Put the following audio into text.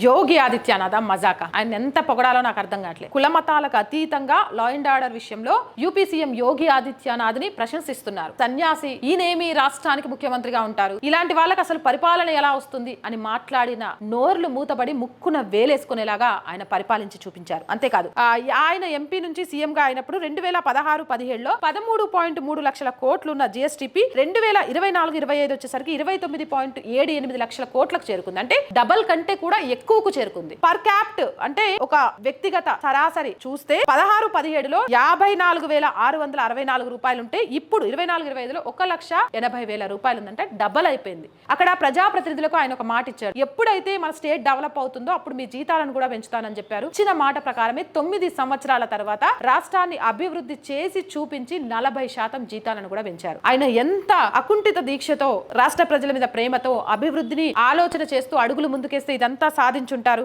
యోగి ఆదిత్యనాథ మజాక. ఆయన ఎంత పొగడాలో నాకు అర్థం కావట్లేదు. కుల మతాలకు అతీతంగా లా అండ్ ఆర్డర్ విషయంలో యూపీ సీఎం యోగి ఆదిత్యనాథ్ని ప్రశంసిస్తున్నారు. సన్యాసి ఈయనేమి రాష్ట్రానికి ముఖ్యమంత్రిగా ఉంటారు? ఇలాంటి వాళ్ళకి అసలు పరిపాలన ఎలా వస్తుంది? అని మాట్లాడిన నోర్లు మూతబడి ముక్కున వేలేసుకునేలాగా ఆయన పరిపాలించి చూపించారు. అంతేకాదు ఆ, ఆయన ఎంపీ నుంచి సీఎం గా అయినప్పుడు రెండు వేల పదహారు పదిహేడులో పదమూడు పాయింట్ మూడు లక్షల కోట్లు ఉన్న జిఎస్టిపి రెండు వేల ఇరవై నాలుగు ఇరవై ఐదు వచ్చేసరికి ఇరవై తొమ్మిది పాయింట్ ఏడు ఎనిమిది లక్షల కోట్లకు చేరుకుంది. అంటే డబల్ కంటే కూడా ఎక్కువకు చేరుకుంది. పర్ క్యాప్ట్ అంటే ఒక వ్యక్తిగత సరాసరి చూస్తే పదహారు పదిహేడులో యాభై నాలుగు వేల ఆరు వందల అరవై నాలుగు రూపాయలు ఉంటే ఇప్పుడు ఇరవై నాలుగు ఇరవై ఐదులో ఒక లక్ష ఎనభై వేల రూపాయలు ఉందంటే డబల్ అయిపోయింది. అక్కడ ప్రజాప్రతినిధులకు ఆయన ఒక మాట ఇచ్చారు. ఎప్పుడైతే మన స్టేట్ డెవలప్ అవుతుందో అప్పుడు మీ జీతాలను కూడా పెంచుతానని చెప్పారు. ఇచ్చిన మాట ప్రకారమే తొమ్మిది సంవత్సరాల తర్వాత రాష్ట్రాన్ని అభివృద్ధి చేసి చూపించి నలభై శాతం జీతాలను కూడా పెంచారు. ఆయన ఎంత అకుంఠిత దీక్షతో రాష్ట్ర ప్రజల మీద ప్రేమతో అభివృద్ధిని ఆలోచన చేస్తూ అడుగులు ముందుకేస్తే ఇదంతా సాధించుంటారు